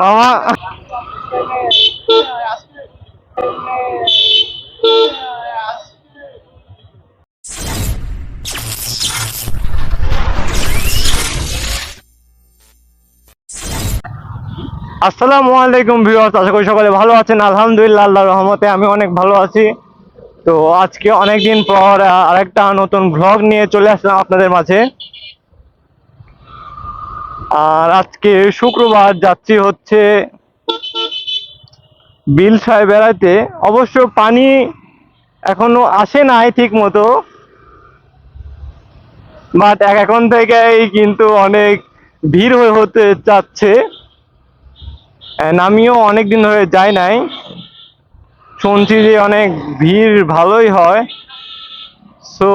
মামা। আসসালামু আলাইকুম ভিউয়ার্স, আশা করি সকালে ভালো আছেন। আলহামদুলিল্লাহ, আল্লাহর রহমতে আমি অনেক ভালো আছি। তো আজকে অনেক দিন পর আরেকটা নতুন ভ্লগ নিয়ে চলে আসলাম আপনাদের মাঝে। আজকে শুক্রবার যাচ্ছি হচ্ছে বিল সাহেব বেড়াতে অবশ্য পানি এখনও আসে নাই ঠিক মতো বাট এখন থেকেই কিন্তু অনেক ভিড় হয়ে হতে And আমিও অনেক দিন ধরে যাই নাই। শুনছি যে অনেক ভিড় ভালোই হয়। সো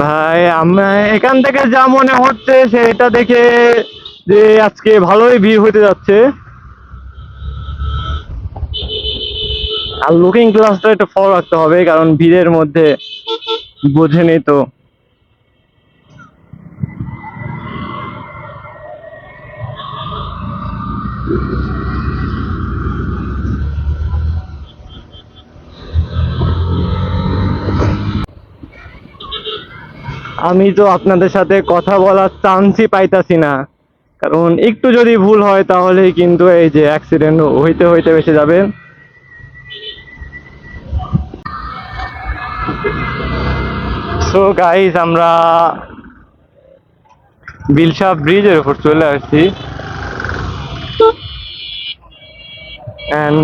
ভাই এখান থেকে যা মনে হচ্ছে সেটা দেখে যে আজকে ভালোই ভিড় হতে যাচ্ছে। আর লুকিং গ্লাসটা একটু ফলো রাখতে হবে, কারণ ভিড়ের মধ্যে বোঝেনি তো। আমি তো আপনাদের সাথে কথা বলার চান্সই পাইতাছি না। কারণ একটু যদি ভুল হয় তাহলে কিন্তু এই যে অ্যাক্সিডেন্ট হইতে হইতে বেঁচে যাবে। সো গাইস আমরা বিলশা ব্রিজের উপর চলে আসছি।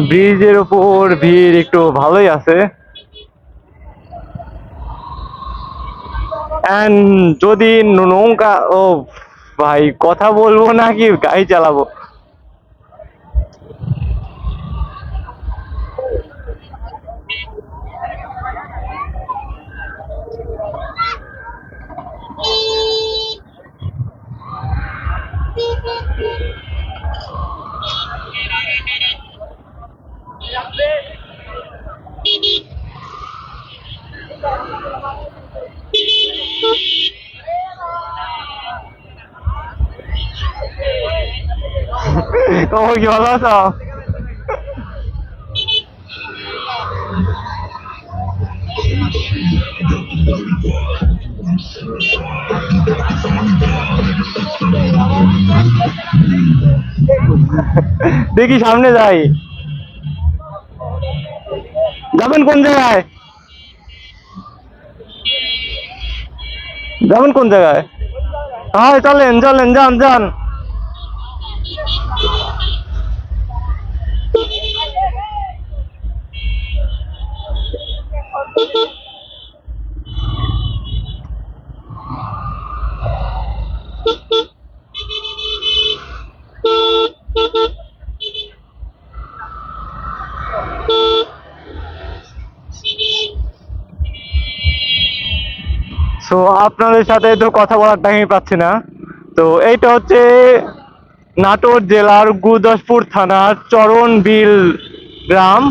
ব্রিজের উপর ভিড় একটু ভালোই আছে। And যদি নৌকা ও ভাই কথা বলব নাকি? গাড়ি চালাবো। তোমার কি ভালো আছো দেখি সামনে যাই যাবেন কোন জায়গায় যাবেন কোন জায়গায় হ্যাঁ চলেন চলেন যান যান সো আপনাদের সাথে তো কথা বলার টাইমই পাচ্ছি না। তো এইটা হচ্ছে নাটোর জেলার গুরদাসপুর থানার চরণবিল গ্রাম।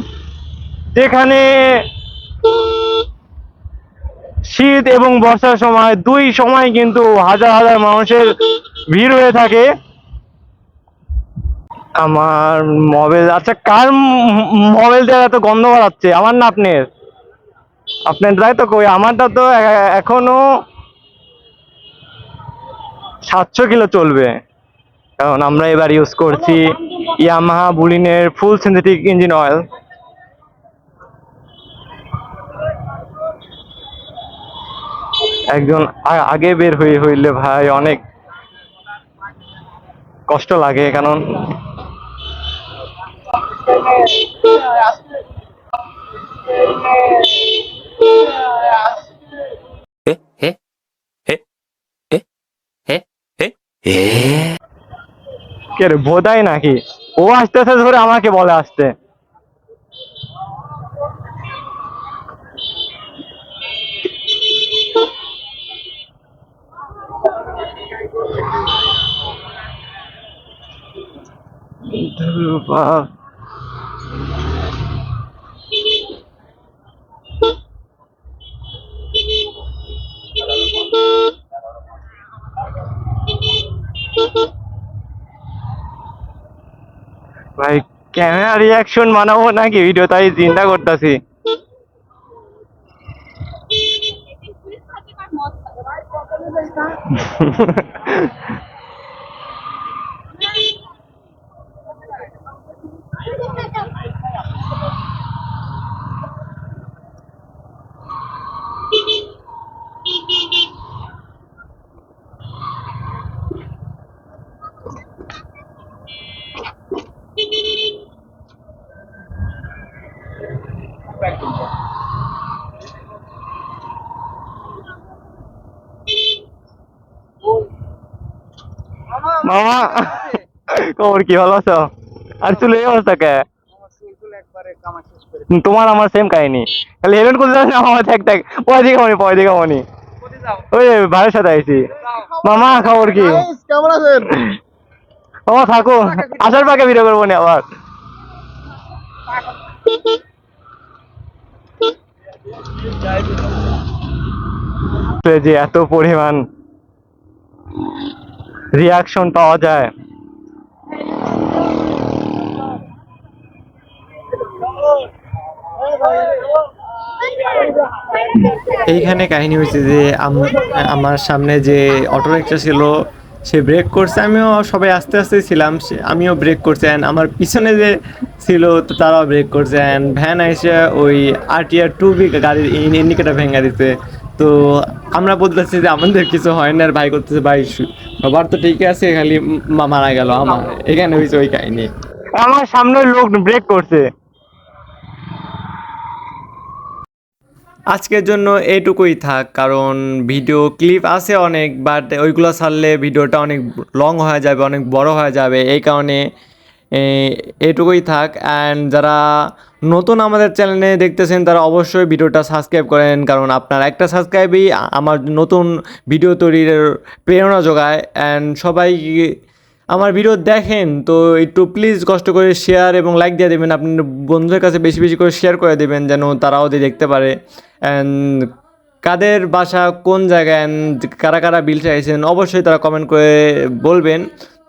যেখানে শীত এবং বর্ষার সময়, দুই সময় কিন্তু হাজার হাজার মানুষের ভিড় হয়ে থাকে। আমার মোবাইল আচ্ছা কার মোবাইল দিয়ে এত গন্ধ বাড়াচ্ছে? আমার না আপনার? আপনারাই তো কই? আমারটা তো এখনও সাতশো কিলো চলবে। কারণ আমরা এবার ইউজ করছি ইয়ামাহা বুলিনের ফুল সিনথেটিক ইঞ্জিন অয়েল একজন আগে বের হয়ে হইলে ভাই অনেক কষ্ট লাগে, কারণ বোধাই নাকি? ও আসতেছে ধরে আমাকে বলে আসতে। ভাই ক্যামেরা রিয়াকশন বানাবো নাকি? ভিডিও তাই চিন্তা করতেছি। মামা খবর কি ভালো আছো? আর চুলে এই অবস্থা কে? তোমার আমার সেম কাহিনী। খালি হেলমেট করতে যাস না থাক থাক পয় দিকে মনি পয় দিকে মনি ওই ভাইয়ের সাথে আইছি। মামা খবর কি? কেমন আছেন? মামা থাকো। আসার পাকে ভিডিও করব না আবার। যে এত পরিমাণ রিয়াকশন পাওয়া যায়। এইখানে কাহিনী হয়েছে যে আম- আমার সামনে যে অটো রিক্সা ছিল, সে ব্রেক করছে। আমিও সবাই আস্তে আস্তে ছিলাম আমিও ব্রেক করছি। And আমার পিছনে যে ছিল, তো তারাও ব্রেক করছে। And ভ্যান এসে ওই আরটিআর টু বি গাড়ির ইন্ডিকেটার ভেঙে দিতে তো আমরা বলতেছি যে আমাদের কিছু হয় না আর ভাই করতেছে ভাই সবার তো ঠিক আছে খালি মা- মারা গেল আমার। এখানে হয়েছে ওই কাহিনী। আমার সামনে লোক ব্রেক করছে। আজকের জন্য এইটুকুই থাক কারণ ভিডিও ক্লিপ আছে অনেক বাট ওইগুলো ছাড়লে ভিডিওটা অনেক লং হয়ে যাবে অনেক বড় হয়ে যাবে। এই কারণে এ, এইটুকুই থাক। অ্যান্ড যারা নতুন আমাদের চ্যানেলে দেখতেছেন তারা অবশ্যই ভিডিওটা সাবস্ক্রাইব করেন। কারণ আপনার একটা সাবস্ক্রাইবই আমার নতুন ভিডিও তৈরির প্রেরণা যোগায়। অ্যান্ড সবাই আমার ভিডিও দেখেন তো একটু প্লিজ কষ্ট করে শেয়ার এবং লাইক দিয়ে দেবেন। আপনার বন্ধুদের কাছে বেশি বেশি করে শেয়ার করে দেবেন যেন তারাও দেখতে পারে। অ্যান্ড কাদের বাসা কোন জায়গায় কারা কারা বিল চাইছেন অবশ্যই তারা কমেন্ট করে বলবেন।